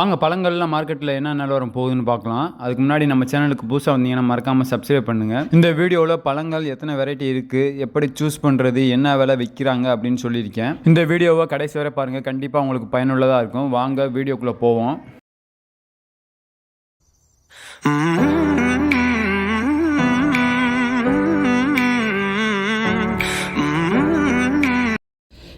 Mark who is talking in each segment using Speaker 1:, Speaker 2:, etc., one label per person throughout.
Speaker 1: வாங்க பழங்கள்லாம் மார்க்கெட்டில் என்ன நிலவரம் போகுதுன்னு பார்க்கலாம். அதுக்கு முன்னாடி நம்ம சேனலுக்கு புதுசாக வந்தீங்கன்னா மறக்காமல் சப்ஸ்கிரைப் பண்ணுங்கள் இந்த வீடியோவில் பழங்கள் எத்தனை வெரைட்டி இருக்குது எப்படி சூஸ் பண்ணுறது என்ன விலை விற்கிறாங்க அப்படின்னு சொல்லியிருக்கேன். இந்த வீடியோவை கடைசி வரை பாருங்கள் கண்டிப்பாக உங்களுக்கு பயனுள்ளதாக இருக்கும். வாங்க வீடியோக்குள்ளே போவோம்.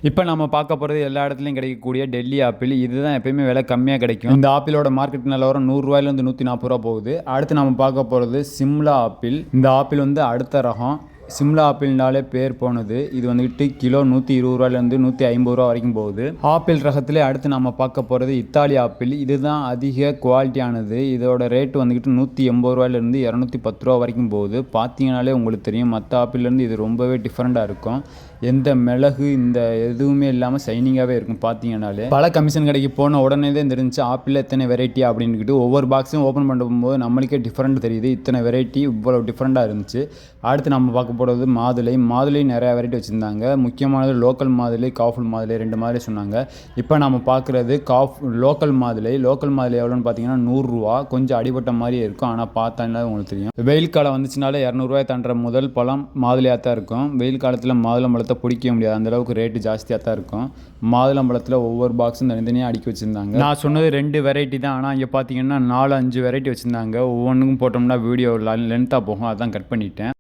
Speaker 1: இப்போ நம்ம பார்க்க போகிறது எல்லா இடத்துலையும் கிடைக்கக்கூடிய டெல்லி ஆப்பிள். இதுதான் எப்பயுமே விலை கம்மியாக கிடைக்கும். இந்த ஆப்பிளோட மார்க்கெட் நிலவரம் நூறுரூவாயிலேருந்து நூற்றி நாற்பது ரூபா போகுது. அடுத்து நம்ம பார்க்க போகிறது சிம்லா ஆப்பிள். இந்த ஆப்பிள் வந்து அடுத்த ரகம். சிம்லா ஆப்பிள்னாலே பேர் போனது. இது வந்துட்டு கிலோ நூற்றி இருபது ரூபாயிலேருந்து நூற்றி ஐம்பது ரூபா வரைக்கும் போகுது. ஆப்பிள் ரகத்திலே அடுத்து நம்ம பார்க்க போகிறது இத்தாலி ஆப்பிள். இதுதான் அதிக குவாலிட்டியானது இதோட ரேட் வந்துக்கிட்டு நூற்றி எண்பது ரூபாயிலேருந்து இரநூத்தி பத்து ரூபா வரைக்கும் போகுது. பார்த்தீங்கனாலே உங்களுக்கு தெரியும் மற்ற ஆப்பிள்லேருந்து இது ரொம்பவே டிஃப்ரெண்ட்டாக இருக்கும். எந்த மிளகு இந்த எதுவுமே இல்லாமல் சைனிங்காகவே இருக்கும் பார்த்தீங்கனாலே பல கமிஷன் கடைக்கு போன உடனே தான் தெரிஞ்சு ஆப்பிள் எத்தனை வெரைட்டி அப்படின்ட்டு ஒவ்வொரு பாக்ஸும் ஓப்பன் பண்ணும்போது நம்மளுக்கே டிஃப்ரெண்ட் தெரியுது. இத்தனை வெரைட்டி இவ்வளோ டிஃப்ரெண்ட்டாக இருந்துச்சு. அடுத்து நம்ம பார்க்க போடுறது மாதுளை. மாதுளை நிறையா வெரைட்டி வச்சுருந்தாங்க. முக்கியமானது லோக்கல் மாதுளை காஃபுல் மாதுளை ரெண்டு மாதிரி சொன்னாங்க. இப்போ நம்ம பார்க்குறது காஃப் லோக்கல் மாதுளை. லோக்கல் மாதுளை எவ்வளோன்னு பார்த்தீங்கன்னா நூறுரூவா. கொஞ்சம் அடிபட்ட மாதிரியே இருக்கும். ஆனால் பார்த்தாலே உங்களுக்கு தெரியும். வெயில் காலம் வந்துச்சுனாலே இரநூறுவாய் தாண்டுற முதல் பழம் மாதுளையாக தான் இருக்கும். வெயில் காலத்தில் மாதுளம்பழத்தை பிடிக்க முடியாது. அந்த அளவுக்கு ரேட்டு ஜாஸ்தியாக தான் இருக்கும். மாதுளம்பழத்தில் ஒவ்வொரு பாக்ஸும் தனித்தனியாக அடுக்கி வச்சுருந்தாங்க. நான் சொன்னது ரெண்டு வெரைட்டி தான். ஆனால் இங்கே பார்த்தீங்கன்னா நாலு அஞ்சு வெரைட்டி வச்சுருந்தாங்க. ஒவ்வொன்றுக்கும் போட்டோம்னா வீடியோ லென்த்தாக போகும். அதான் கட் பண்ணிட்டேன்.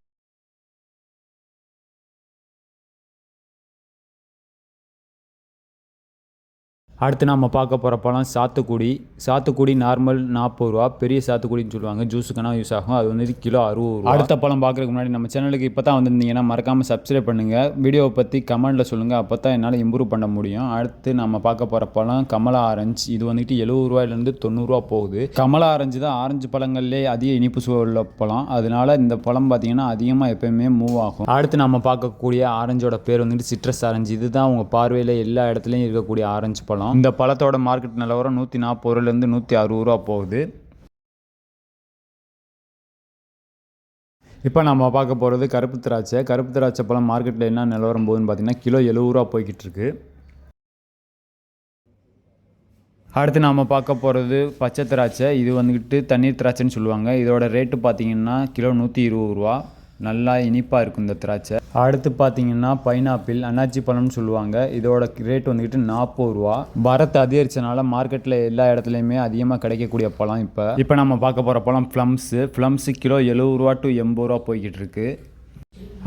Speaker 1: அடுத்து நம்ம பார்க்க போகிற பழம் சாத்துக்குடி. சாத்துக்குடி நார்மல் நாற்பது ரூபா பெரிய சாத்துக்குடின்னு சொல்லுவாங்க. ஜூஸுக்கான யூஸ் ஆகும். அது வந்து கிலோ அறுபது ரூபா. அடுத்த பழம் பார்க்குறதுக்கு முன்னாடி நம்ம சேனலுக்கு இப்போ தான் வந்திருந்தீங்கன்னா மறக்காமல் சப்ஸ்கிரைப் பண்ணுங்கள் வீடியோவை பற்றி கமெண்ட்டில் சொல்லுங்கள் அப்போ தான் என்னால் இம்ப்ரூவ் பண்ண முடியும். அடுத்து நம்ம பார்க்க போகிற பழம் கமலா ஆரஞ்சு. இது வந்துட்டு எழுபது ரூபாயிலேருந்து தொண்ணூறுரூவா போகுது. கமலா ஆரஞ்சு தான் ஆரஞ்சு பழங்கள்லேயே அதிக இனிப்பு சுவை உள்ள பழம். அதனால இந்த பழம் பார்த்தீங்கன்னா அதிகமாக எப்பயுமே மூவ் ஆகும். அடுத்து நம்ம பார்க்கக்கூடிய ஆரஞ்சோட பேர் வந்துட்டு சிட்ரஸ் ஆரஞ்சு. இதுதான் உங்கள் பார்வையில் எல்லா இடத்துலையும் இருக்கக்கூடிய ஆரஞ்சு பழம். இந்த பழத்தோட மார்க்கெட் நிலவரம் நூற்றி நாற்பது ரூபாயிலேருந்து நூற்றி அறுபது ரூபா போகுது. இப்போ நம்ம பார்க்க போகிறது கருப்பு திராட்சை. கருப்பு திராட்சை பழம் மார்க்கெட்டில் என்ன நிலவரம் போகுதுன்னு பார்த்தீங்கன்னா கிலோ எழுபது ரூபா போய்கிட்டு இருக்கு. அடுத்து நாம் பார்க்க போகிறது பச்சை திராட்சை. இது வந்துக்கிட்டு தண்ணீர் திராட்சைன்னு சொல்லுவாங்க. இதோட ரேட்டு பார்த்தீங்கன்னா கிலோ நூற்றி இருபது ரூபா. நல்லா இனிப்பாக இருக்கும் இந்த திராட்சை. அடுத்து பார்த்தீங்கன்னா பைனாப்பிள் அன்னாச்சி பழம்னு சொல்லுவாங்க. இதோட ரேட் வந்துக்கிட்டு நாற்பது ரூபா. பரத் அதிகரிச்சனால மார்க்கெட்டில் எல்லா இடத்துலையுமே அதிகமாக கிடைக்கக்கூடிய பழம் இப்போ. இப்போ நம்ம பார்க்க போகிற பழம் ஃப்ளம்ஸு ஃப்ளம்ஸு கிலோ எழுபது ரூபா டு எண்பது ரூபா போய்கிட்டு இருக்கு.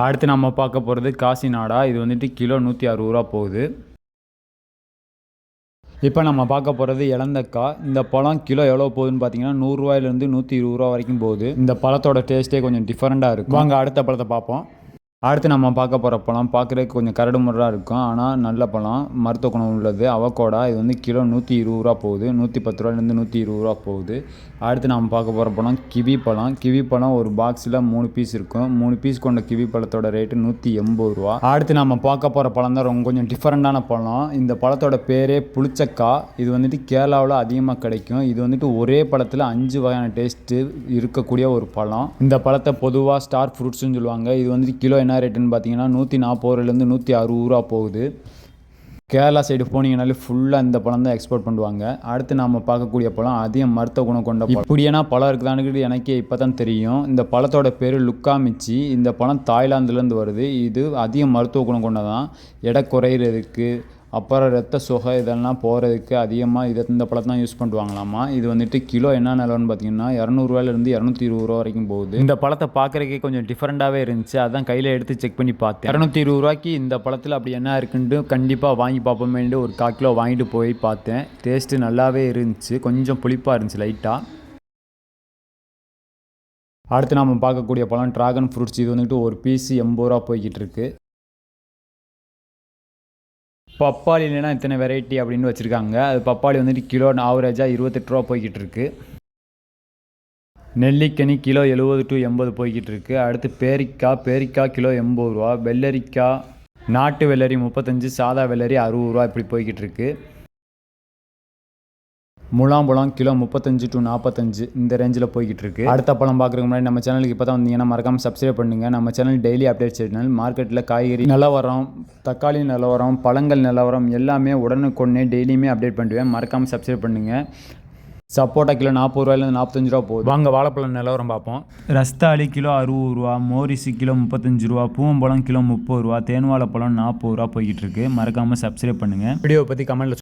Speaker 1: அடுத்து நம்ம பார்க்க போகிறது காசி நாடா இது வந்துட்டு கிலோ நூற்றி அறுபது ரூபா போகுது. இப்போ நம்ம பார்க்க போகிறது இளந்தக்காய் இந்த பழம் கிலோ எவ்வளோ போகுதுன்னு பார்த்தீங்கன்னா நூறுரூவாயிலேருந்து நூற்றி இருபது ரூபா வரைக்கும் போகுது. இந்த பழத்தோட டேஸ்ட்டே கொஞ்சம் டிஃப்ரெண்ட்டாக இருக்கும். வாங்க அடுத்த பழத்தை பார்ப்போம். அடுத்து நம்ம பார்க்க போகிற பழம் பார்க்குறதுக்கு கொஞ்சம் கரடு முரடாக இருக்கும். ஆனால் நல்ல பழம். மருத்துவ குணம் உள்ளது. அவக்கோடா இது வந்து கிலோ நூற்றி இருபது ரூபா போகுது. நூற்றி பத்து ரூபாலேருந்து நூற்றி இருபது ரூபா போகுது. அடுத்து நம்ம பார்க்க போகிற பழம் கிவி பழம். கிவி பழம் ஒரு பாக்ஸில் மூணு பீஸ் இருக்கும். மூணு பீஸ் கொண்ட கிவி பழத்தோட ரேட்டு நூற்றி எண்பது ரூபா. அடுத்து நம்ம பார்க்க போகிற பழம் தான் ரொம்ப கொஞ்சம் டிஃப்ரெண்ட்டான பழம். இந்த பழத்தோட பேரே புளிச்சக்காய் இது வந்துட்டு கேரளாவில் அதிகமாக கிடைக்கும். இது வந்துட்டு ஒரே பழத்தில் அஞ்சு வகையான டேஸ்ட்டு இருக்கக்கூடிய ஒரு பழம். இந்த பழத்தை பொதுவாக ஸ்டார் ஃப்ரூட்ஸ்னு சொல்லுவாங்க. இது வந்துட்டு கிலோ என்ன ரேட்டுன்னு பார்த்தீங்கன்னா நூற்றி நாற்பது நூற்றி அறுபது ரூபா போகுது. கேரளா சைடு போனீங்கனாலே ஃபுல்லாக இந்த பழம் தான் எக்ஸ்போர்ட் பண்ணுவாங்க. அடுத்து நம்ம பார்க்கக்கூடிய பழம் அதிகம் மருத்துவ குணம் கொண்ட பழம். இப்படியான பழம் இருக்குதான்னு எனக்கே இப்போ தான் தெரியும். இந்த பழத்தோட பேர் லுக்காமிச்சி இந்த பழம் தாய்லாந்துலேருந்து வருது. இது அதிக மருத்துவ குணம் கொண்டதான் எடை குறையிறதுக்கு அப்புறம் ரத்த சொகை இதெல்லாம் போகிறதுக்கு அதிகமாக இதை இந்த பழத்தை தான் யூஸ் பண்ணுவாங்களாமா? இது வந்துட்டு கிலோ என்ன நிலம்னு பார்த்தீங்கன்னா இரநூறுவாயிலேருந்து இரநூத்தி இருபது ரூபா வரைக்கும் போகுது. இந்த பழத்தை பார்க்குறதுக்கே கொஞ்சம் டிஃப்ரெண்ட்டாகவே இருந்துச்சு. அதான் கையில் எடுத்து செக் பண்ணி பார்த்தேன். இரநூத்தி இருபது ரூபாய்க்கு இந்த பழத்தில் அப்படி என்ன இருக்குன்ட்டு கண்டிப்பாக வாங்கி பார்ப்போமேன்ட்டு ஒரு கால் கிலோ வாங்கிட்டு போய் பார்த்தேன். டேஸ்ட்டு நல்லாவே இருந்துச்சு. கொஞ்சம் புளிப்பாக இருந்துச்சு லைட்டாக அடுத்து நம்ம பார்க்கக்கூடிய பழம் ட்ராகன் ஃப்ரூட்ஸ் இது வந்துட்டு ஒரு பீஸ் எண்பது ரூபா போய்கிட்டு பப்பாளி இல்லைனா இத்தனை வெரைட்டி அப்படின்னு வச்சுருக்காங்க. அது பப்பாளி வந்துட்டு கிலோ ஆவரேஜாக இருபத்தெட்டு ரூபா போய்கிட்டு இருக்கு. நெல்லிக்கனி கிலோ எழுபது டு எண்பது போய்கிட்டு இருக்கு. அடுத்து பேரிக்காய் பேரிக்காய் கிலோ எண்பது ரூபா. வெள்ளரிக்காய் நாட்டு வெள்ளரி முப்பத்தஞ்சு சாதா வெள்ளரி அறுபது ரூபா இப்படி போய்கிட்டு இருக்குது முலாம்பழம் கிலோ முப்பத்தஞ்சு டு நாற்பத்தஞ்சு இந்த ரேஞ்சில் போய்கிட்டு இருக்கு அடுத்த பழம் பார்க்குறதுக்கு முன்னாடி நம்ம சேனலுக்கு இப்போ தான் வந்தீங்கன்னா மறக்காம சப்ஸ்கிரைப் பண்ணுங்க. நம்ம சேனல் டெய்லி அப்டேட் சேனல் மார்க்கெட்டில் காய்கறி நிலவரம் தக்காளி நிலவரம் பழங்கள் நிலவரம் எல்லாமே உடனுக்குடனே டெய்லியுமே அப்டேட் பண்ணுவேன் மறக்காம சப்ஸ்கிரைப் பண்ணுங்க. சப்போட்டா கிலோ நாற்பது ரூபாயிலேருந்து நாற்பத்தஞ்சு ரூபா போகுது. வாங்க வாழைப்பழம் நிலவரம் பார்ப்போம். ரஸ்தாளி கிலோ அறுபது ரூபா மோரிசி கிலோ முப்பத்தஞ்சு ரூபா பூவம்பழம் கிலோ முப்பது ரூபா தேன் வாழைப்பழம் நாற்பது ரூபா போய்கிட்டு இருக்கு மறக்காமல் சப்ஸ்கிரைப் பண்ணுங்கள் வீடியோவை பற்றி கமெண்ட்டில்